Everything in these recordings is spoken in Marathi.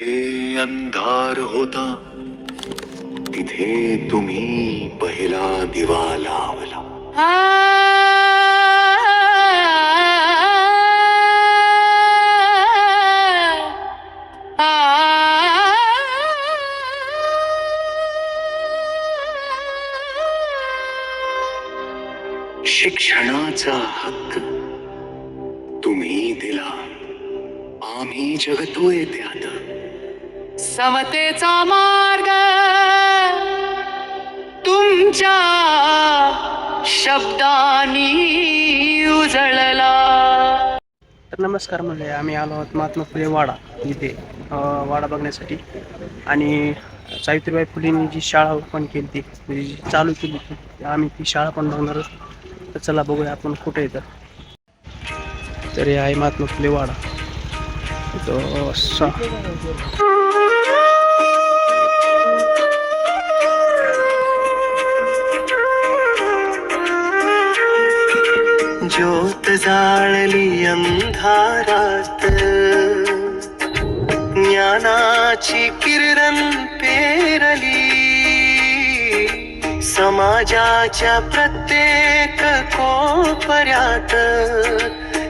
जिथे अंधार होता तिथे तुम्ही पहिला दिवा लावला शिक्षणाचा हक्क तुम्ही दिला आम्ही जगतोय त्यात समतेचा मार्ग तुमच्या शब्दानी उजळला. तर नमस्कार म्हणजे आम्ही आलो आहोत महात्मा फुले वाडा इथे वाडा बघण्यासाठी. आणि सावित्रीबाई फुलेंनी जी शाळा ओपन केली ती म्हणजे जी चालू केली ती आम्ही ती शाळा पण बघणार तर चला बघूया आपण कुठे येतं तर. हे आहे महात्मा फुले वाडा तो ज्योत जाळली अंधारात. ज्ञानाची किरण पेरली. समाजाच्या प्रत्येक कोपऱ्यात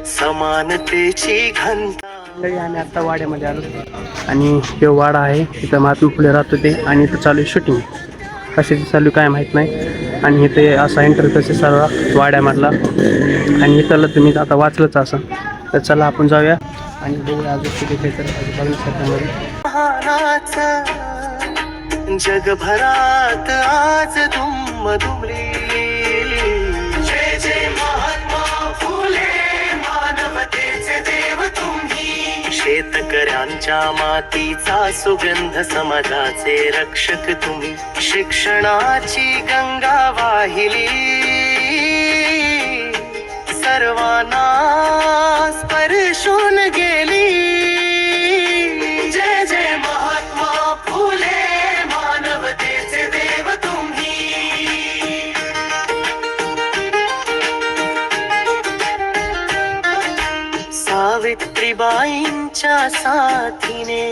समानतेची घंटा मंडळी आम्ही आता वाड्यामध्ये आलो. आणि हे वाडा आहे तिथं महात्मा फुले राहत होते आणि इथं चालू आहे शूटिंग कशाची चालू काय माहीत नाही. आणि इथे असा इंटरव्ह्यू सर्व वाड्यामधला. आणि इथलं तुम्ही आता वाचलंच असं तर चला आपण जाऊया आणि बघूया अजून किती काही तर अजून बघण्यासाठी महानाच जगभरात आज शेतकऱ्यांच्या मातीचा सुगंध समाजाचे रक्षक तुम्ही. शिक्षणाची गंगा वाहिली. सर्वांना स्पर्शून तुझ्या साथीने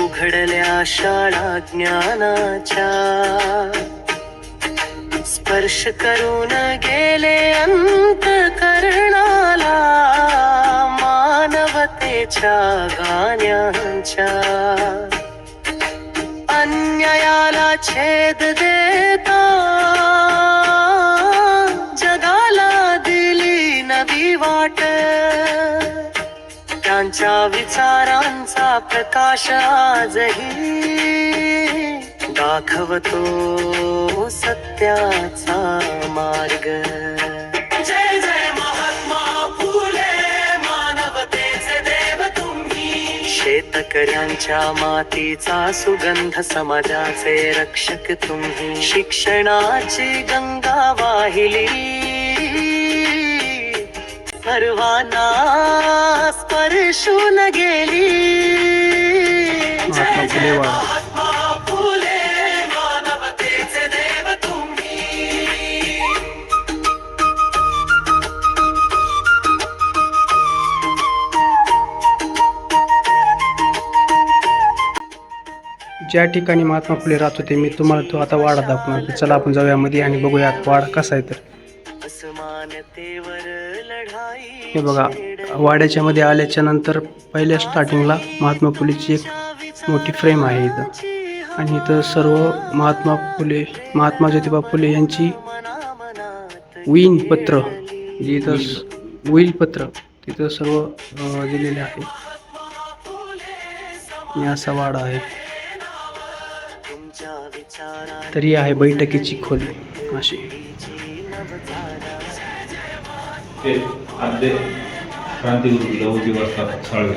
उघडल्या शाळा ज्ञानाच्या. स्पर्श करून गेले अंत करणाला मानवतेच्या गाण्यांच्या. अन्यायाला छेद देता विचारांचा प्रकाश आजही दाखवतो सत्याचा मार्ग. जय जय महात्मा फुले मानवतेचे देव तुम्ही. शेतकऱ्यांच्या मातीचा सुगंध समाजाचे रक्षक तुम्ही. शिक्षणाची गंगा वाहिली. सर्वांना स्पर्शून गेली. वाडा महात्मा फुले मानवतेचे देव तुम्ही. ज्या ठिकाणी महात्मा फुले राहत होते मी तुम्हाला तो आता वाडा दाखवणार चला आपण जाऊया मध्ये आणि बघूया वाडा कसा आहे तर. असमानतेवर लढाई हे बघा वाड्याच्या मध्ये आल्याच्यानंतर पहिल्या स्टार्टिंगला महात्मा फुलेची एक मोठी फ्रेम आहे इथं. आणि इथं सर्व महात्मा फुले महात्मा ज्योतिबा फुले यांची विन पत्र जे इथं विल पत्र तिथं सर्व दिलेले आहे. आणि असा वाडा आहे. तरी आहे बैठकीची खोली अशी. ते आद्य क्रांतिगुरु लहुजी वसतात साळवे.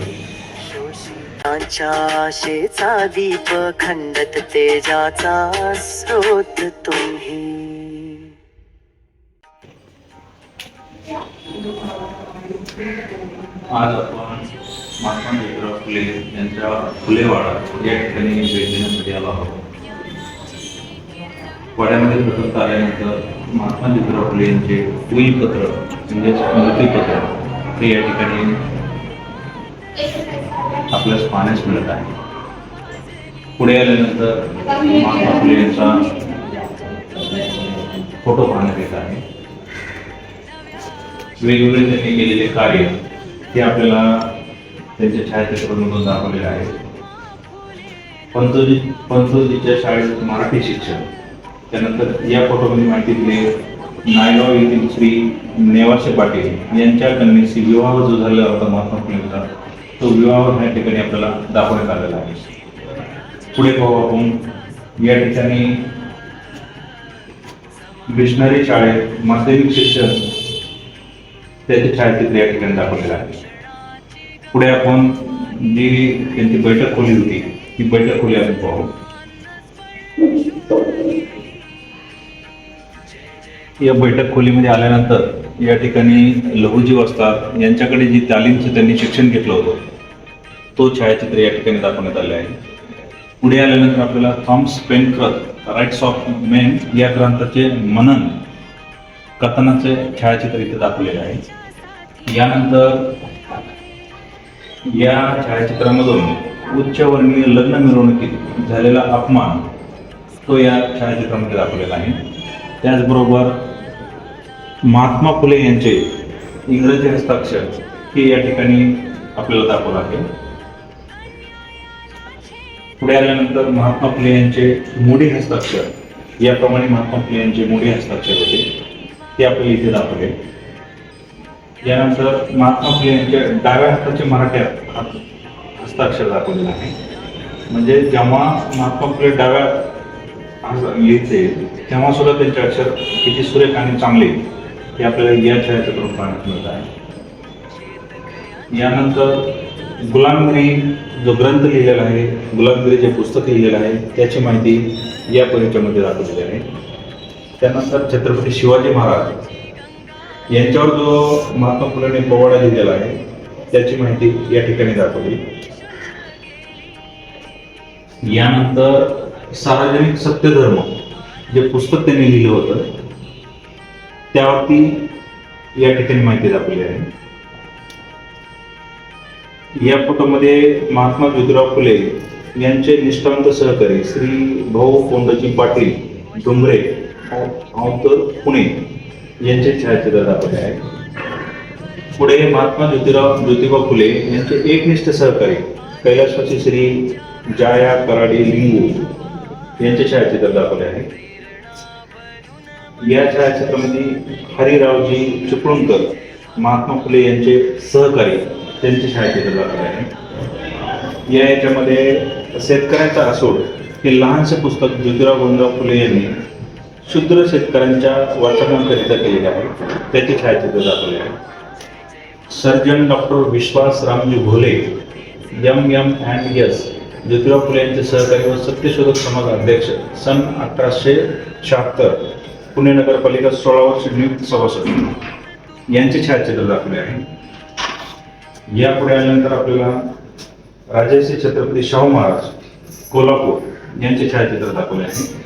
आशेचा दीप खंडत तेजाचा स्रोत तुम्ही. आज आपण महात्मा ज्योतिराव फुले यांच्या फुलेवाडा या ठिकाणी भेट देण्यासाठी आलो आहोत. वाड्यामध्ये प्रथम आल्यानंतर महात्मा ज्योतिराव फुले यांचे उईपत्र म्हणजेच मृत्यूपत्र ते या ठिकाणी आपल्यास पाहण्यास मिळत आहे. पुढे आल्यानंतर महात्मा फुले यांचा फोटो पाहण्यात येत आहे. वेगवेगळे त्यांनी केलेले कार्य ते आपल्याला त्यांच्या छायाचित्रामधून दाखवलेले आहे. पंतोजी पंतोजीच्या शाळेत मराठी शिक्षण. त्यानंतर या फोटोमध्ये माहिती दिली नायगाव येथील श्री नेवासे पाटील यांच्या कन्येशी विवाह जो झालेला होता महात्मा फुलेंचा तो विवाह या ठिकाणी आपल्याला दाखवण्यात आलेला आहे. पुढे पाहू आपण. या ठिकाणी मिशनरी शाळेत माध्यमिक शिक्षण त्याचे छायाचित्र या ठिकाणी दाखवलेलं आहे. पुढे आपण जी त्यांची बैठक खोली होती ती बैठक खोली आपण पाहू. या बैठक खोलीमध्ये आल्यानंतर या ठिकाणी लघुजी असतात यांच्याकडे जी तालीमचं त्यांनी शिक्षण घेतलं होतं तो छायाचित्र या ठिकाणी दाखवण्यात आले आहे. पुढे आल्यानंतर आपल्याला थॉम्स पेनक्रत राईट्स ऑफ मेन या ग्रंथाचे मनन कथनाचे छायाचित्र इथे दाखवलेले आहे. यानंतर या छायाचित्रामधून उच्चवर्णीय लग्न मिरवणुकीत झालेला अपमान तो या छायाचित्रामध्ये दाखवलेला आहे. त्याचबरोबर महात्मा फुले यांचे इंग्रजी हस्ताक्षर हे या ठिकाणी आपल्याला दाखवलं आहे. पुढे आल्यानंतर महात्मा फुले यांचे मोडी हस्ताक्षर याप्रमाणे महात्मा फुले यांचे मोडी हस्ताक्षर होते. ते आपल्याला इथे दाखवले. यानंतर महात्मा फुले यांच्या डाव्या हाताचे मराठी हस्ताक्षर दाखवलेलं आहे. म्हणजे जेव्हा महात्मा फुले डाव्या हात लिहिते तेव्हा सुद्धा त्यांचे अक्षर किती सुरेख आणि चांगले हे आपल्याला या छायाचित्रातून पाहण्यात मिळत आहे. यानंतर गुलामगिरी जो ग्रंथ लिहिलेला आहे गुलामगिरी जे पुस्तक लिहिलेलं आहे त्याची माहिती या परिचयामध्ये दाखवलेली आहे. त्यानंतर छत्रपती शिवाजी महाराज यांच्यावर जो महात्मा फुलेने पोवाडा लिहिलेला आहे त्याची माहिती या ठिकाणी दाखवली. यानंतर सार्वजनिक सत्यधर्म जे पुस्तक त्यांनी लिहिलं होतं त्यावरती या ठिकाणी माहिती दाखवली आहे. या फोटोमध्ये महात्मा ज्योतिराव फुले यांचे निष्ठांत सहकारी श्री भाऊ कोंडजी पाटील डुंगरे औतर पुणे यांचे छायाचित्र दाखवले आहे. पुढे महात्मा ज्योतिराव ज्योतिबा फुले यांचे एकनिष्ठ सहकारी कैलासवासी श्री जाया कराडी लिंगू यांचे छायाचित्र दाखवले आहे. या छायाचित्रामध्ये हरिरावजी चिपळूणकर महात्मा फुले यांचे सहकारी त्यांचे छायाचित्र दाखवले आहे. या याच्यामध्ये शेतकऱ्यांचा असोड हे लहानसे पुस्तक ज्योतिराव गोंदराव फुले यांनी शूद्र शेतकऱ्यांच्या वर्तमानकरिता केलेले आहे. त्याचे छायाचित्र दाखवले आहे. Surgeon doctor Vishwas Ramji Bhole M M and S Jyotirao Phule यांचे सहकारी व सत्यशोधक समाज अध्यक्ष सन अठराशे शहात्तर पुणे नगरपालिका सोळा वर्ष नियुक्त सभासद यांचे छायाचित्र दाखवले आहे. यापुढे आल्यानंतर आपल्याला राजर्षी छत्रपती शाहू महाराज कोल्हापूर यांचे छायाचित्र दाखवले आहे.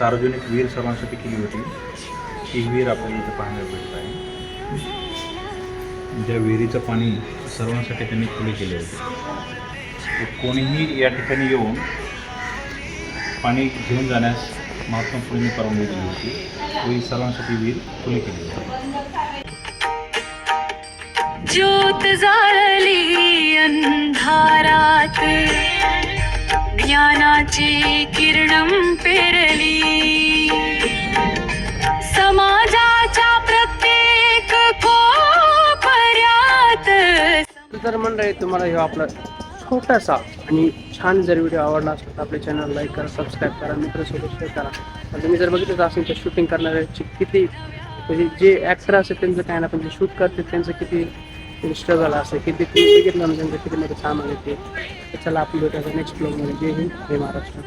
सार्वजनिक वीर सर्वांसाठी केली होती. ती विहीर आपल्याला इथे पाहण्यात भेटत आहे. ज्या विहिरीचं पाणी सर्वांसाठी त्यांनी खुले केले होते. कोणीही या ठिकाणी येऊन पाणी घेऊन जाण्यास महात्मा फुलेंनी परवानगी दिली होती. व सर्वांसाठी विहीर खुली केली होती. ज्ञानाची किरण पेरली. समाजाच्या प्रत्येक कोपऱ्यात तर मंडळी तुम्हाला हे आपला छोटासा आणि छान जर व्हिडिओ आवडला असेल तर आपल्या चॅनल लाईक करा सबस्क्राईब करा मित्रासोबत शेअर करा. आणि तुम्ही जर बघितलं असेल तर शूटिंग करणाऱ्याची किती म्हणजे जे ॲक्टर असेल त्यांचं काय ना पण जे शूट करते त्यांचं किती स्ट्रगल असं किती क्रिकेट नॉलेज ना किती मोठं सामान येते तर चला आपण भेटायचं नेक्स्ट ब्लॉगमध्ये जय हिंद जय महाराष्ट्र.